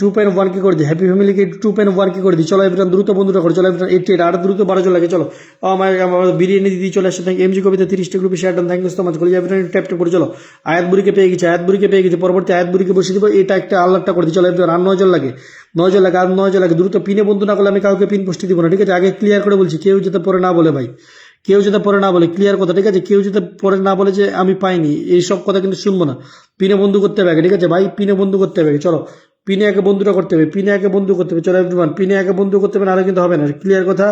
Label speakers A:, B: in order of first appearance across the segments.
A: Two point one কি করে দিই? হ্যাপি ফ্যামিলিকে টু পয়েন্ট ওয়ান কি করে দিই? চলো, এবার দ্রুত বন্ধুরা করে, চলো, এবার এইট আর দ্রুত বারো জন লাগে, চলো। আমার আমার বিরিয়ানি দিদি চলে আসছে থ্যাংক এমজি কবিতা তিরিশটা গ্রুপে share done thank you so much করে এবার ট্যাপ ট্যাপ করে, চলো। আয়াত বুড়িকে পেয়ে গেছে, আয়াত বুড়িকে পেয়ে গেছে। পরবর্তী আয়াত বুড়িকে বসিয়ে দিব। এটা একটা আল্লাহটা করে দিই। চলো, এবার আর নয় জন লাগে। নয় জন লাগে, আর নয় জন লাগে। দ্রুত পিনে বন্ধু না করলে আমি কাউকে পিন পোস্টে দিব না, ঠিক আছে? আগে ক্লিয়ার করে বলছি, কেউ যাতে পরে না বলে ভাই। কেউ যাতে পরে না বলে ক্লিয়ার কথা, ঠিক আছে? কেউ যাতে পরে না বলে যে আমি পাইনি এইসব কথা কিন্তু শুনব না। পিনে বন্ধু করতে হবে ঠিক আছে? ভাই পিনে বন্ধু করতে হবে চলো। পিনে বন্ধুটা করতে হবে, পিনে আগে বন্ধু করতে হবে, চলো এভরিওয়ান পিনে আগে বন্ধু করতে হবে না কিন্তু হবে না ক্লিয়ার কথা?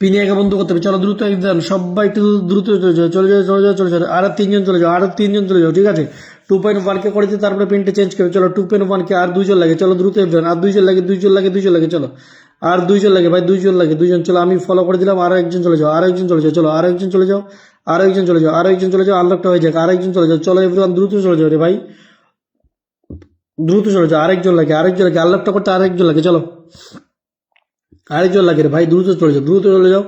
A: পিনে আগে বন্ধু করতে হবে, চলো দ্রুত একদম সবাই একটু দ্রুত চলে যাও চলে যাও চলে যাও চলে যাও, আরও তিনজন চলে যাও, আরও তিনজন চলে যাও, ঠিক আছে? টু পয়েন্ট ওয়ানকে করেছে, তারপরে পিনটা চেঞ্জ করে চলো টু পয়েন্ট ওয়ানকে আর দুইজন লাগে, চলো দ্রুত একজন আর দুইজন লাগে দুইজন লাগে দুইজন লাগে, চলো। আর দুইজন লাগে ভাই দুইজন লাগে দুইজন চলো আমি ফলো করে দিলাম আরও একজন চলে যাও আর একজন চলে যাও চলো আর একজন চলে যাও আরও একজন চলে যাও আরও একজন চলে যাও আনলকটা হয়ে যাক আরও একজন চলে যাও চলো এভরিওয়ান দ্রুত চলে যাও রে ভাই দ্রুত চলে যাও আরেকজন লাগে আরেকজন লাগে আনলকটা করতে আরেকজন লাগে চলো আরেকজন লাগে রে ভাই দ্রুত চলে যাও দ্রুত চলে যাও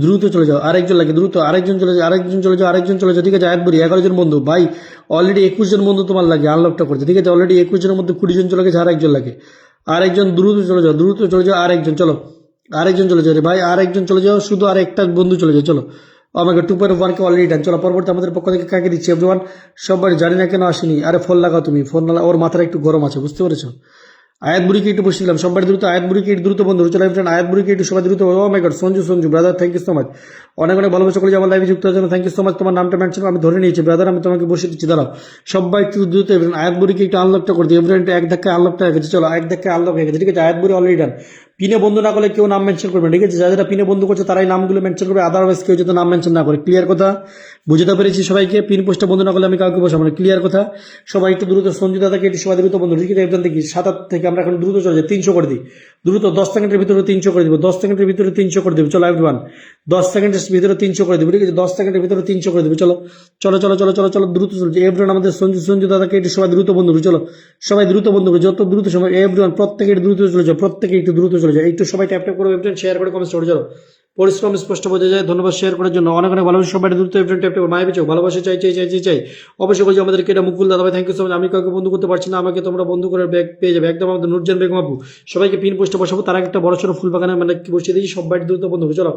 A: দ্রুত চলে যাও আরেকজন লাগে দ্রুত আরেকজন চলে যাও আরেকজন চলে যাও আরেকজন চলে যাও ঠিক আছে বলি এগারো জন বন্ধু ভাই অলরেডি একুশ জন বন্ধু তোমার লাগে আনলকটা করতে ঠিক আছে অলরেডি একুশ জনের মধ্যে কুড়ি জন চলে গেছে আরেকজন লাগে আরেকজন দ্রুত চলে যাও, দ্রুত চলে যাও, আরেকজন, চলো। আরেকজন চলে যাও রে ভাই, আরেকজন চলে যাও, শুধু আর একটা বন্ধু চলে যাও, চলো। আমাকে টু পয়েন্ট ওয়ানকে অলরেডি ডান চলো, পরবর্তী আমাদের পক্ষ থেকে কাকে দিচ্ছি এভরিওয়ান সবাই জানি না কেন আসেনি। আরে, ফোন লাগাও তুমি, ফোন না, ওর মাথাটা একটু গরম আছে, বুঝতে পেরেছ? আয়াত বুড়িকে একটু বসে দিলাম। সবাই দ্রুত, আয়াত বুড়িকে দ্রুত বন্ধু, চলে আয়াত বুড়িকে একটু সবাই দ্রুত ও my god Sanju Sanju brother thank you so much অনেক অনেক ভালোবাসা করে যে আমার লাইভে যুক্ত হওয়ার থ্যাংক ইউ সো মাচ তোমার নামটা মেনশন আমি ধরে নিয়েছি। ব্রাদার আমি তোমাকে বসে দিচ্ছি, দাঁড়াও। সবাই একটু দ্রুত এভরিন আয়াত বুড়িকে একটু আনলকটা করে দিই এভরিন এক ধাক্কায় আনলকটা গেছে। চলো এক ধাক্কায় আনলক গেছে। ঠিক আছে, আয়াত বুড়ি অলরেডি ডান পিনে বন্ধু না করলে কেউ নাম মেনশন করবে ঠিক আছে, যারা পিনে বন্ধু করছে, তারাই নামগুলো মেনশন করবে। আদারওয়াইজ কেউ যদি নাম মেনশন না করে। ক্লিয়ার কথা? বুঝতে পেরেছি সবাইকে। পিন পোস্টে বন্ধু না করলে আমি কাউকে বসাবো না। ক্লিয়ার কথা? সবাই একটু দ্রুত সঞ্জু দাদাকে একটু সবাই দ্রুত বন্ধু। ঠিক আছে, একজন দেখি, সাত থেকে আমরা এখন দ্রুত চলে যাই। তিনশো করে দিই। দ্রুত দশ সেকেন্ডের ভিতরে তিনশো করে দিব, দশ সেকেন্ডের ভিতরে তিনশো করে দিব। চলো এভরিওয়ান দশ সেকেন্ডের ভিতরে তিনশো করে দিব, ঠিক আছে? দশ সেকেন্ডের ভিতরে তিনশো করে দিব। চলো চলো চলো চলো চলো চলো, দ্রুত চলছে এভরিওয়ান আমাদের সঞ্জু সঞ্জু দাদাকে একটু সবাই দ্রুত বন্ধু চলো। সবাই দ্রুত বন্ধু যত দ্রুত সময় এভরিওয়ান প্রত্যেকে দ্রুত চলে যাও, প্রত্যেকে একটু দ্রুত চলে যাও। একটু সবাই ট্যাপ ট্যাপ করে এভরিওয়ান শেয়ার করে কমেন্ট করে চলো। পরিশ্রম স্পষ্ট বোঝা যায়। ধন্যবাদ শেয়ার করার জন্য। অনেক অনেক ভালোবাসা। সবাই দ্রুত এভরিওয়ান ট্যাপ মায়ের পিছু ভালোবাসা চাই চাই চাই চাই চাই। অবশ্যই বলছি আমাদেরকে এটা মুকুল দাদা ভাই থ্যাংক ইউ সো মাচ আমি কাউকে বন্ধু করতে পারছি না। আমাকে তোমরা বন্ধু করে ব্যাগ পেয়ে যাবে। একদম আমাদের নুরজান বেগম আপু। সবাইকে পিন পোস্টে বসাবো। তার একটা বড় ছোট ফুল বাগানে মানে কি বসিয়ে দিয়েছি। সবাই দ্রুত বন্ধু। চলো।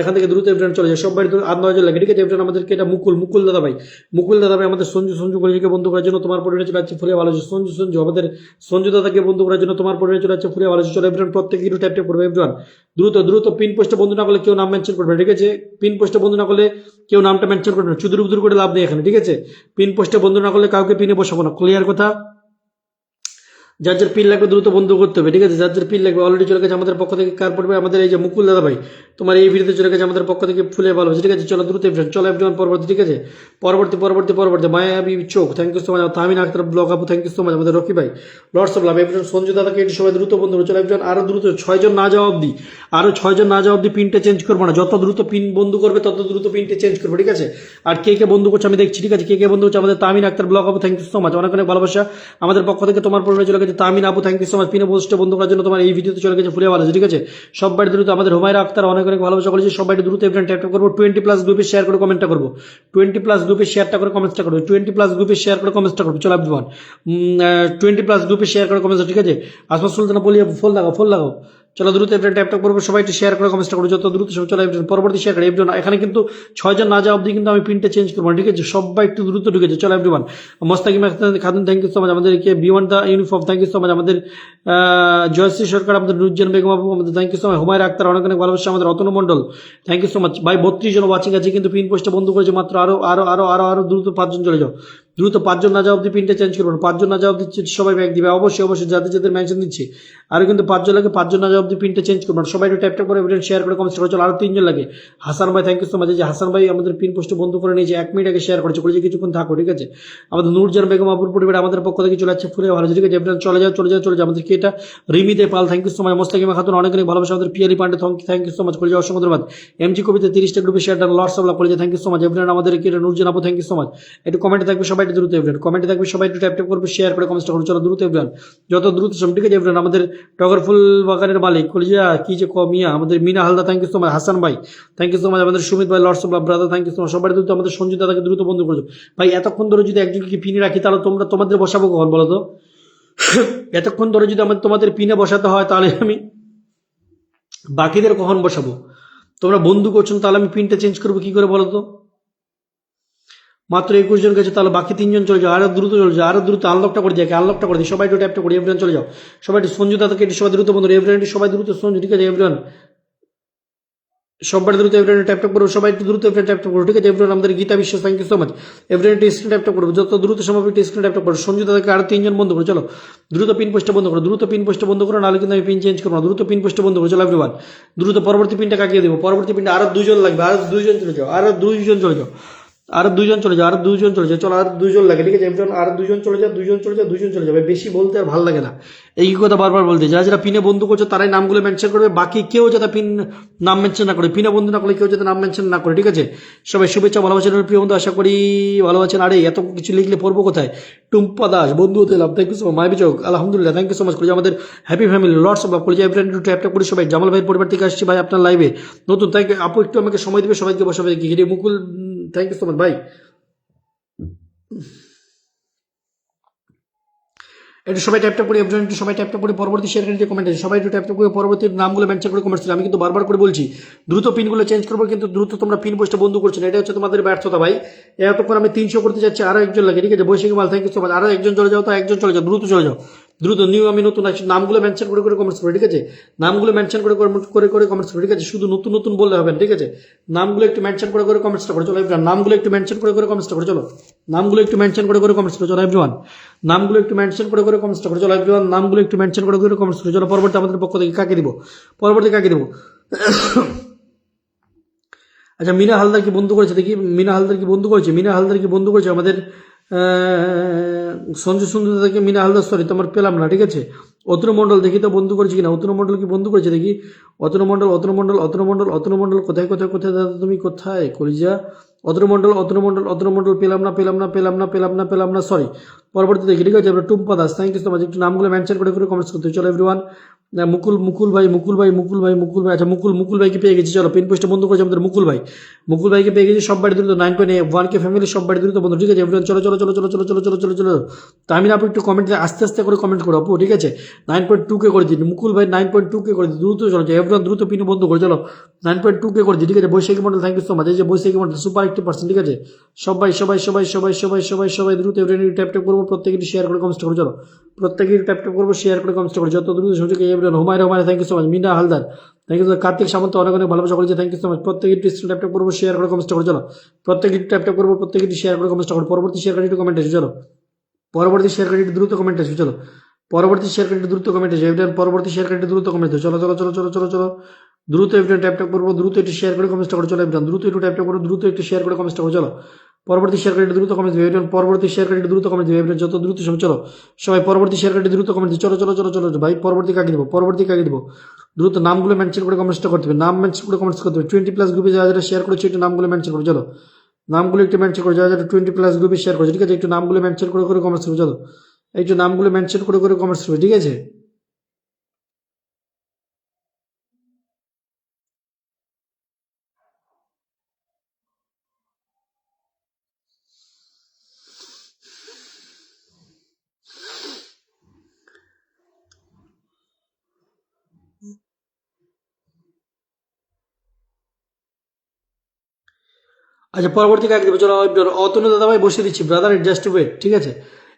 A: এখান থেকে দ্রুত এভরিওয়ান চলে যায় সবাই দ্রুত আর নয় লাগে। ঠিক আছে? এভরিওয়ান আমাদেরকে এটা মুকুল মুকুল দাদা ভাই। মুকুল দাদা ভাই আমাদের সঞ্জু সঞ্জু কলেজকে বন্ধু করার জন্য। তোমার পরিণয় চলে যাচ্ছে ফুলে ভালো। সঞ্জু সঞ্জু, আমাদের সঞ্জু দাদাকে বন্ধু করার জন্য। তোমার পরিণয় চলে যাচ্ছে ফুলে ভালো। চলো এভরিওয়ান প্রত্যেকে একটু ট্যাপ করবে। এভরিওয়ান দ্রুত দ্রুত পিন পোস্টে বন্ধু না করলে কেউ নাম মেনশন করবে ঠিক আছে? পিন পোস্টে বন্ধু না করলে কেউ নামটা মেনশন করবে না চুদুর বুদুর করে লাভ নেই এখানে, ঠিক আছে? পিন পোস্টে বন্ধু না করলে কাউকে পিনে বসাবো না ক্লিয়ার কথা? যার যার পিন লাগবে দ্রুত বন্ধ করতে হবে, ঠিক আছে? যার যার পিন লাগবে অলরেডি চলে গেছে, আমাদের পক্ষ থেকে কার পড়বে? আমাদের এই যে মুকুল দাদা ভাই, তোমার এই ভিডিওতে চলে গেছে, আমাদের পক্ষ থেকে ফুলে ভালো ঠিক আছে? চলো দ্রুত এভরিওয়ান চলো এভরিওয়ান পরবর্তী, ঠিক আছে? পরবর্তী পরবর্তী পরবর্তী, মায়াবী চোখ thank you so much Tamin Akhtar blog আপু থ্যাংক ইউ সো মাচ আমাদের রকি ভাই lords of love everyone Sanju দাদাকে একটু সবাই দ্রুত বন্ধু করে, চলো এভরিওয়ান আরও দ্রুত ছয়জন না যাওয়া অব্দি আরও ছয়জন না যাওয়া অব্দি পিনটা চেঞ্জ করব না, যত দ্রুত পিন বন্ধু করবে, তত দ্রুত পিনটা চেঞ্জ করব, ঠিক আছে? আর কে কে বন্ধু করছে আমি দেখছি, ঠিক আছে? কে কে বন্ধু করছে আমাদের তামিন আক্তার ব্লগ আপু থ্যাংক ইউ সো মাচ অনেক অনেক ভালোবাসা, আমাদের পক্ষ থেকে তোমার পরিবারে চলে গেছে তামিন আপু থ্যাংক ইউ সো মাচ পিনে পোস্টে বন্ধু করার জন্য তোমার এই ভিডিওতে চলে গেছে ফুলে ভালো ঠিক আছে? সব বাড়ি দ্রুত আমাদের হুমায়রা আক্তার অনেক অনেক ভালোবাসা করেছে। সবাই দ্রুত এভরিওয়ান ট্যাপ ট্যাপ করব। টোয়েন্টি প্লাস গ্রুপে শেয়ার করে কমেন্টটা করব। টোয়েন্টি প্লাস গ্রুপে শেয়ারটা করে কমেন্টটা করব। টোয়েন্টি প্লাস গ্রুপে শেয়ার করে কমেন্টটা করব। চলো আপনি টোয়েন্টি প্লাস গ্রুপে শেয়ার করে কমেন্টটা ঠিক আছে? আসমা সুলতানা বলি ফোন লাগাও ফোন লাগাও। চলো দ্রুত এভরিওয়ান ট্যাপ ট্যাপ করব, সবাই একটু শেয়ার করে কমেন্টটা করব যত দ্রুত সব চলো everyone পরবর্তী শেয়ার করে এভরিওয়ান এখানে কিন্তু ছয়জন না যাওয়া অবধি কিন্তু আমি পিনটা চেঞ্জ করব ঠিক আছে? সবাই একটু দ্রুত ঢুকেছে, চলো everyone Mostakim Khatun thank you so much আমাদেরকে beyond the uniform thank you so much আমাদের জয়শ্রী সরকার, আমাদের নুজ্জান বেগম আপু আমাদের thank you so much Humaira Akter, অনেক অনেক ভালোবাসা, আমাদের Ratan Mondal thank you so much ভাই, বত্রিশ জন ওয়াচিং আছে, কিন্তু পিন পোস্টটা বন্ধ করেছে, মাত্র আরও আরও আরও আরও আরও দ্রুত পাঁচজন চলে যাও। দ্রুত পাঁচজন না যাওয়া অব্দি পিনটা চেঞ্জ করব না পাঁচজন না যাওয়া অব্দি সবাই ব্যাগ দিবে। অবশ্যই অবশ্যই যাদের যাদের মেনশন দিচ্ছি, আরও কিন্তু পাঁচজন লাগে, পাঁচজন না যাওয়া অব্দি পিনটা চেঞ্জ করব না সবাই একটু ট্যাপ ট্যাপ করে ভিডিও শেয়ার করে কমেন্ট করে চলো। আরও তিনজন লাগে। হাসান ভাই থ্যাংক ইউ সো মাচ যে হাসান ভাই আমাদের পিন পোস্ট বন্ধ করে নিয়েছে এক মিনিট আগে শেয়ার করেছে। করেছে কিছুক্ষণ থাকো, ঠিক আছে? আমাদের নূরজান বেগম আপুর পরিবার আমাদের পক্ষ থেকে চলে যাচ্ছে ফুলে ভালো ঠিক আছে এবার চলে যাও চলে যাও চলে যাও। আমাদেরকে এটা? রিমিতে Pal thank you so much Mostakima Khatun, অনেক অনেক ভালোবাসা। আমাদের Piyali Pandey thank you so much করে যাও অসংখ্য ধন্যবাদ। এমজি কবিতা তিরিশটা গ্রুপে share done lords of love করেছে থ্যাংক ইউ সো মাচ এবার আমাদের কি এটা? নূরজান আপু থ্যাংক ইউ সো মাচ একটু কমেন্টে থাকবে সবাই। একটু দ্রুত এভরিয়ান কমেন্টে থাকবে সবাই একটু ট্যাপ করবে শেয়ার করে কমেন্টস করবে। চলো দ্রুত এভরিয়ান যত দ্রুত সব ঠিক আছে এভরিয়ান আমাদের টগর ফুল বাগানের মালিক, কলিজা, কি যে কমিয়া আমাদের Mina Halda thank you so much Hasan ভাই থ্যাংক ইউ সো মাচ আমাদের সুমিত ভাই lords of brother thank you so much সবাই দ্রুত আমাদের সঞ্জিত দাদাকে দ্রুত বন্ধ করে দাও। ভাই, এতক্ষণ ধরে যদি একজনকে পিনে রাখি, তাহলে তোমরা তোমাদের বসাবো কখন, বলো তো? এতক্ষণ ধরে যদি আমার তোমাদের পিনে বসাতে হয়, তাহলে আমি বাকিদের কখন বসাবো? তোমরা বন্ধু করছ, তাহলে আমি পিনটা চেঞ্জ করব, কি করে বলো তো? মাত্র একুশ জন গেছে, তাহলে বাকি তিনজন চলে যাও। আরও দ্রুত চলে যাও, আরও দ্রুত আনলকটা করে দিয়ে আনলকটা করে দিই সবাই একটু ট্যাপটা করি এভরিয়ান চলে যাও। সবাই একটু সঞ্জু দাদাকে একটু সবাই দ্রুত বন্ধু এভরিয়ান সবাই দ্রুত সঞ্জু, ঠিক আছে এভরিয়ান সবাই দ্রুত এভরিয়ান ট্যাপ ট্যাপ করব সবাই একটু দ্রুত এভরিয়ান ট্যাপ ট্যাপ করব ঠিক আছে এভরিয়ান আমাদের Gita Biswas thank you so much everyone একটু স্ক্রিন ট্যাপ ট্যাপ করব যত দ্রুত সম্ভব একটু স্ক্রিন ট্যাপ ট্যাপ করব সঞ্জু দাদাকে আরও তিনজন বন্ধ করো, চলো। দ্রুত পিন পোস্টটা বন্ধ করো, দ্রুত পিন পোস্টটা বন্ধ করো, নাহলে কিন্তু আমি পিন চেঞ্জ করব দ্রুত পিন পোস্টটা বন্ধ করো, চলো এভরিওয়ান দ্রুত পরবর্তী পিনটা কাটিয়ে দেবো। পরবর্তী পিনটা আরও দুজন লাগবে, আরও দুইজন চলে যাও, আরও দুইজন চলে যাও। আরও দুইজন চলে যাও, আরও দুইজন চলে যাও। চলো, আর দুজন লাগে, ঠিক আছে? এভরিওয়ান আরও দুইজন চলে যাও দুজন চলে যাও দুজন চলে যাবে। বেশি বলতে আর ভালো লাগে না। এই কথা বারবার বলতে, যারা যারা পিনে বন্ধু করছ, তারাই নামগুলো মেনশন করবে। বাকি কেউ যাতে পিন নাম মেনশন না করে, পিনে বন্ধু না করলে কেউ যাতে নাম মেনশন না করে, ঠিক আছে? সবাই শুভেচ্ছা ভালোবাসেন প্রিয় বন্ধু, আশা করি ভালোবাসেন আরে, এত কিছু লিখলে পড়ব কোথায়? টুম্পা দাস, বন্ধু হতে love thank you so my বিচক আলহামদুলিল্লাহ থ্যাংক ইউ সো মাচ করে আমাদের happy family lords of college everyone একটু ট্যাপটা করি সবাই। জামাল ভাইয়ের পরিবার থেকে আসছি ভাই, আপনার লাইভে নতুন ইউ আপু, একটু আমাকে সময় দিবে, সবাইকে বসাবে কি রে Mukul thank you so much ভাই একটু সবাই ট্যাপটা করে এভরিওয়ান একটু সবাই ট্যাপটা করে, পরবর্তী শেয়ার করে কমেন্ট আছে। সবাই একটু ট্যাপটা করে, পরবর্তী নামগুলো মেনশন করে কমেন্টস আমি কিন্তু বারবার করে বলছি, দ্রুত পিনগুলো চেঞ্জ করব, কিন্তু দ্রুত তোমরা পিন পোস্টটা বন্ধ করছ না। এটা হচ্ছে তোমাদের ব্যর্থতা, ভাই। এতক্ষণ আমি তিনশো করতে যাচ্ছি আরও একজন লাগে, ঠিক আছে? বৈশাখী মাল থ্যাংক ইউ সো মাচ আরও একজন চলে যাও তো, একজন চলে যাও, দ্রুত চলে যাও। দ্রুত নিউ আমি নতুন আসছি নামগুলো মেনশন করে করে কমেন্টস করো, ঠিক আছে? নামগুলো মেনশন করে করে- করে কমেন্টস করো, ঠিক আছে? শুধু নতুন নতুন বললে হবে ঠিক আছে? নামগুলো একটু মেনশন করে করে কমেন্টসটা করো, চলো এভরিওয়ান নামগুলো একটু মেনশন করে করে কমেন্টসটা করে, চলো। নামগুলো একটু মেনশন করে করে কমেন্টস করো, চলো এভরিওয়ান নামগুলো একটু মেনশন করে করে কমেন্টসটা করে, চলো এভরিওয়ান নামগুলো একটু মেনশন করে করে কমেন্টস করে, চলো পরবর্তী আমাদের পক্ষ থেকে কাকে দিব? পরবর্তী কাকে দিব? আচ্ছা মিনা হালদার কি বন্ধু করেছে? দেখি, মিনা হালদার কি বন্ধু করেছে? মিনা হালদার কি বন্ধু করেছে? আমাদের সঞ্জু সুন্দর থেকে মিনা হালদার সরি তোমার পেলাম না, ঠিক আছে? অতনু মণ্ডল দেখি তো বন্ধু করেছে কিনা? অতনু মণ্ডল কি বন্ধু করেছে দেখি? অতনু মণ্ডল অতনু মণ্ডল অতনু মণ্ডল অতনু মণ্ডল কোথায় কোথায় কোথায়, দাদা, তুমি কোথায়? কলিজা? অতনু মণ্ডল অতনু মণ্ডল অতনু মণ্ডল পেলাম না পেলাম না পেলাম না পেলাম না পেলাম না সরি পরবর্তী দেখি, ঠিক আছে? আমরা Tumpa Das thank you so much একটু নামগুলো মেনশন করে করে কমেন্টস করতে চলো এভরিওয়ান মুকুল মুকুল ভাই মুকুল ভাই মুকুল ভাই মুকুল ভাই আচ্ছা মুকুল মুকুল ভাইকে পেয়ে গেছি, চলো পিন পোস্টে বন্ধ করেছে আমাদের মুকুল ভাই। মুকুল ভাইকে পেয়ে গেছি, সব বাড়ি দ্রুত nine point one K family সব বাড়ি দ্রুত বন্ধু, ঠিক আছে এভরিওয়ান চলো চলো চলো চলো চলো চলো চলো চলো চলো। তো আমি আপনি একটু কমেন্ট আস্তে আস্তে করে কমেন্ট করো, আপু, ঠিক আছে? নাইন পয়েন্ট টু কে করে দিন, মুকুল ভাই নাইন পয়েন্ট টু কে করে দিন, দ্রুত চলো এভরিওয়ান দ্রুত পিন বন্ধ করে, চলো। নাইন পয়েন্ট টু কে করে দিই ঠিক আছে Baishakhi Mondal thank you so much এই যে Baishakhi Mondal super eighty percent ঠিক আছে? সবাই সবাই সবাই সবাই সবাই সবাই সবাই দ্রুত এভরিওয়ান ট্যাপ ট্যাপ করব প্রত্যেকে শেয়ার করে কমেন্ট করো, চলো। প্রত্যেকে ট্যাপ ট্যাপ করব শেয়ার করে কমেন্ট করো। যত দ্রুত সুযোগ everyone Humay Rahman thank you so much Mina Haldar thank you Kartik Samanta, অনেক অনেক ভালোবাসা করেছে থ্যাংক ইউ সো মাচ প্রত্যেকে একটু ট্যাপ ট্যাপ করব শেয়ার করে কমেন্ট করো, চলো। প্রত্যেকে ট্যাপ ট্যাপ করব প্রত্যেকে শেয়ার করে কমেন্ট করো। পরবর্তী শেয়ার করে একটু কমেন্ট আছে চলো। পরবর্তী শেয়ার করে একটু দ্রুত কমেন্ট আছে চলো। পরবর্তী শেয়ার করে একটু দ্রুত আছে এভিডেন্ট পরবর্তী শেয়ার করে দ্রুত কমেন্ট আছে চলো চলো চলো চলো চলো চলো। দ্রুত এভিডেন্ট ট্যাপ ট্যাপ করব, দ্রুত একটু শেয়ার করে কমেন্ট করো। চলো এভিডেন্ট দ্রুত একটু ট্যাপ ট্যাপ করো, দ্রুত একটু শেয়ার করে কমেন্ট করো। চলো, পরবর্তী শেয়ার করে দ্রুত কমেন্ট দেবে পরবর্তী শেয়ার করে দ্রুত কমেন্ট দেবে এভিডেন্ট যত দ্রুত সব চলো, সবাই পরবর্তী শেয়ার করে একটু দ্রুত কমেন্ট চলো চলো চলো চলো, ভাই, পরবর্তী কাকে দিব? পরবর্তী কাকে দিব? দ্রুত নামগুলো মেনশন করে কমেন্টসটা করতে হবে। নাম মেনশন করে কমেন্টস করতে হবে। টোয়েন্টি প্লাস গ্রুপে যারা যারা শেয়ার করেছে, একটু নামগুলো মেনশন করো। চলো, নামগুলো একটু মেনশন করে। যারা যারা টোয়েন্টি প্লাস গ্রুপে শেয়ার করেছে, ঠিক আছে, একটু নামগুলো মেনশন করে করে কমেন্টস করবে চলো একটু নামগুলো মেনশন করে করে কমেন্টস করবে, ঠিক আছে? আচ্ছা পরবর্তী কাকে দেবো চলো অতনু দাদা ভাই বসে দিচ্ছি। ব্রাদার জাস্ট ওয়েট ঠিক আছে?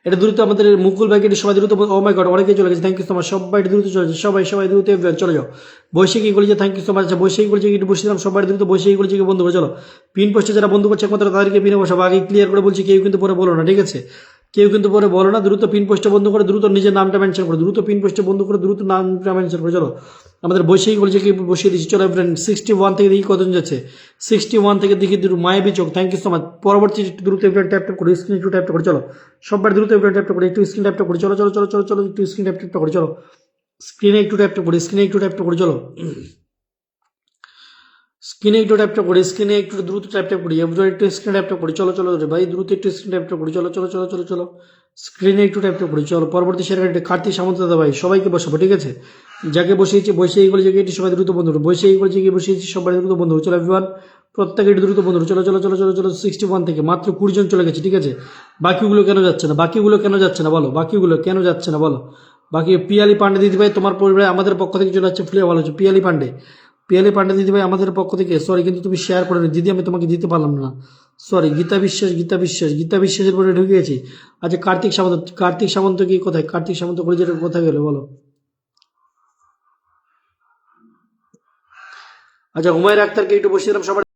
A: এটা দ্রুত আমাদের মুকুল ভাইকে সবাই দ্রুত ও মাই গড অনেকেই চলে গেছে। থ্যাংক ইউ সো মাচ সবাই দ্রুত চলে যাচ্ছে। সবাই সবাই দ্রুত চলে যাও। বৈশাখী কলেজে থ্যাংক ইউ সো মাচ আচ্ছা বৈশাখী কলেজে একটু বসে দিলাম সবাই দ্রুত বৈশাখী কলেজে বন্ধু করে চলো। পিন পোস্টে যারা বন্ধু করছে একমাত্র তাদেরকে পিনে বসাবো। আগে ক্লিয়ার করে বলছি, কেউ কিন্তু পরে বলো না, ঠিক আছে? কেউ কিন্তু পরে বলো না। দ্রুত পিন পোস্টে বন্ধ করে, দ্রুত নিজের নামটা মেনশন করো। দ্রুত পিন পোস্টে বন্ধ করে, দ্রুত নামটা মেনশন করে। চলো। আমাদের বৈশাখী কলেজে কি বসিয়ে দিচ্ছি চলো ফ্রেন্ড সিক্সটি ওয়ান থেকে দেখি কতজন যাচ্ছে সিক্সটি ওয়ান থেকে দেখি দ্রুত মায়াবী চোখ থ্যাংক ইউ সো মাচ পরবর্তী দ্রুত এফরেন্ট ট্যাপ ট্যাপ করে স্ক্রিন একটু ট্যাপ করে চলো সববার দ্রুত এফরেন্ট ট্যাপ করে একটু স্ক্রিন ট্যাপ করে চলো চলো চলো চলো চলো একটু স্ক্রিন ট্যাপ ট্যাপ করে চলো স্ক্রিনে একটু ট্যাপ করে স্ক্রিনে একটু ট্যাপ করে চলো স্ক্রিনে একটু ট্যাপটা করি স্ক্রিনে একটু দ্রুত ট্যাপ ট্যাপ করি এবার একটু স্ক্রিন ট্যাপ ট্যাপ করি চলো চলো ভাই দ্রুত একটু স্ক্রিন ট্যাপ ট্যাপ করি চলো চলো চলো চলো চলো স্ক্রিনে একটু ট্যাপ ট্যাপ করি চলো পরবর্তী সেরা কার্তিক সামন্ত দাদা ভাই সবাইকে বসাবো ঠিক আছে যাকে বসিয়েছি বসে এইগুলো জায়গায় এটি সবাই দ্রুত বন্ধু। বসে এইগুলো জায়গায় বসিয়েছি, সবাই দ্রুত বন্ধু। চলো এভরিওয়ান প্রত্যেকে একটু দ্রুত বন্ধু। চলো চলো চলো চলো চলো সিক্সটি ওয়ান থেকে। মাত্র কুড়ি জন চলে গেছে, ঠিক আছে? বাকিগুলো কেন যাচ্ছে না? বাকিগুলো কেন যাচ্ছে না? বলো, বাকিগুলো কেন যাচ্ছে না? বলো। বাকি পিয়ালি পান্ডে দিদি ভাই, তোমার পরিবারে আমাদের পক্ষ থেকে চলে যাচ্ছে ফুলে ভালো। হচ্ছে পিয়ালি পান্ডে। পিয়ালি পান্ডে দিদি ভাই, আমাদের পক্ষ থেকে সরি কিন্তু তুমি শেয়ার করে দিদি, আমি তোমাকে দিতে পারলাম না। সরি গীতা বিশ্বাস গীতা বিশ্বাস, গীতা বিশ্বাসের পরে ঢুকে গেছি। আচ্ছা কার্তিক সামন্ত কার্তিক সামন্ত কি কোথায়? কার্তিক সামন্ত করে কোথায় গেলে, বলো। আচ্ছা হুমায়ুন আক্তারকে একটু বসিয়ে দিলাম সবার